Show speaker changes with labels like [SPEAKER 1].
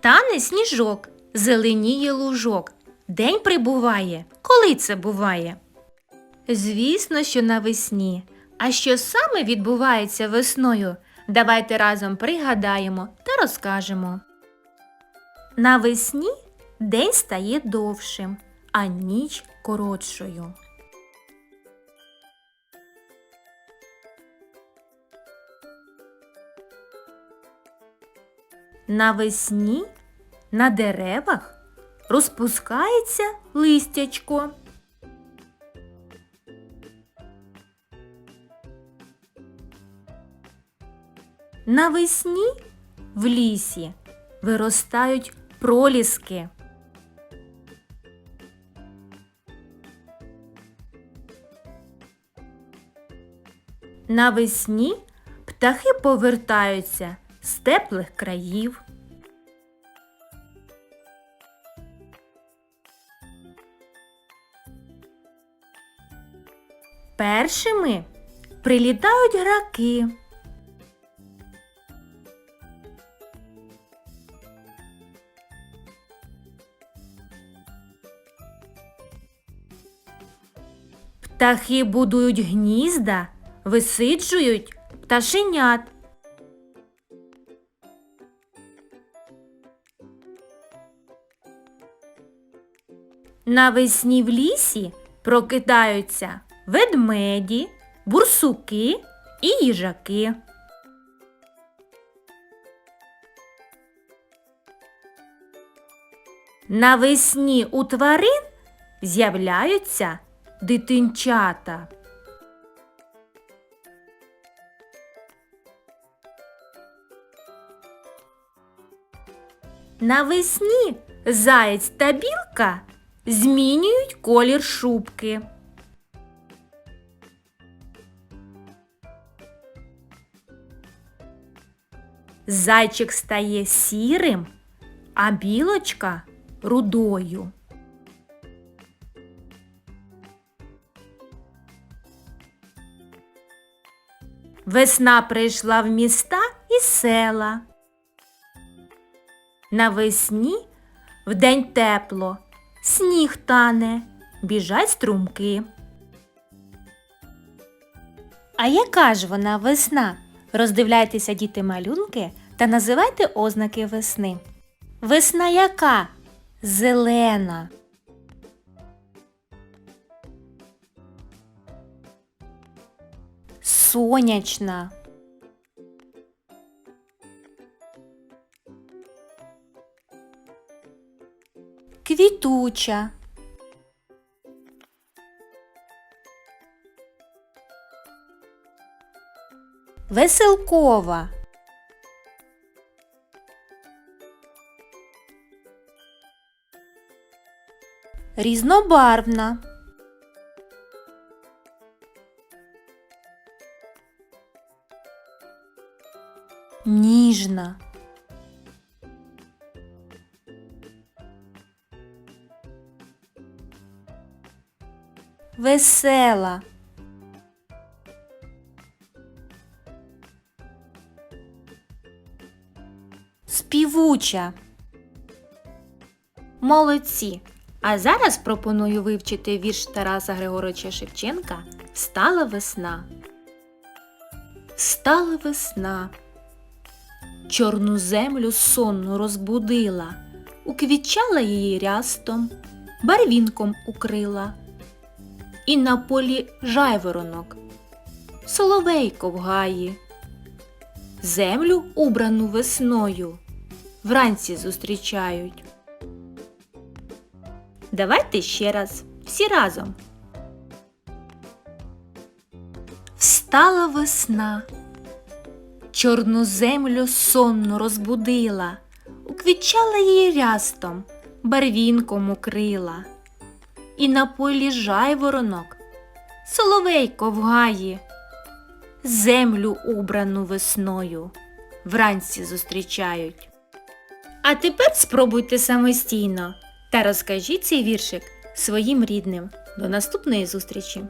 [SPEAKER 1] Тане сніжок, зеленіє лужок. День прибуває. Коли це буває? Звісно, що навесні. А що саме відбувається весною? Давайте разом пригадаємо та розкажемо. Навесні день стає довшим, а ніч коротшою. Навесні на деревах розпускається листячко. Навесні в лісі виростають проліски. Навесні птахи повертаються з теплих країв. Першими прилітають граки. Птахи будують гнізда, висиджують пташенят. Навесні в лісі прокидаються ведмеді, бурсуки і їжаки. Навесні у тварин з'являються дитинчата. Навесні заєць та білка змінюють колір шубки. Зайчик стає сірим, а білочка рудою. Весна прийшла в міста і села. Навесні вдень тепло, сніг тане, біжать струмки. А яка ж вона весна? Роздивляйтеся, діти малюнки, та називайте ознаки весни. Весна яка? Зелена. Сонячна. Квітуча. Веселкова. Різнобарвна. Ніжна. Весела. Співуча. Молодці. А зараз пропоную вивчити вірш Тараса Григоровича Шевченка Стала весна. Стала весна. Чорну землю сонну розбудила, уквічала її рястом, барвінком укрила. І на полі жайворонок, соловейко в гаї. Землю, убрану весною, вранці зустрічають. Давайте ще раз, всі разом. Встала весна, чорну землю сонну розбудила, уквічала її рястом, барвінком укрила. І на полі жайворонок, соловейко в гаї, землю убрану весною, вранці зустрічають. А тепер спробуйте самостійно та розкажіть цей віршик своїм рідним. До наступної зустрічі!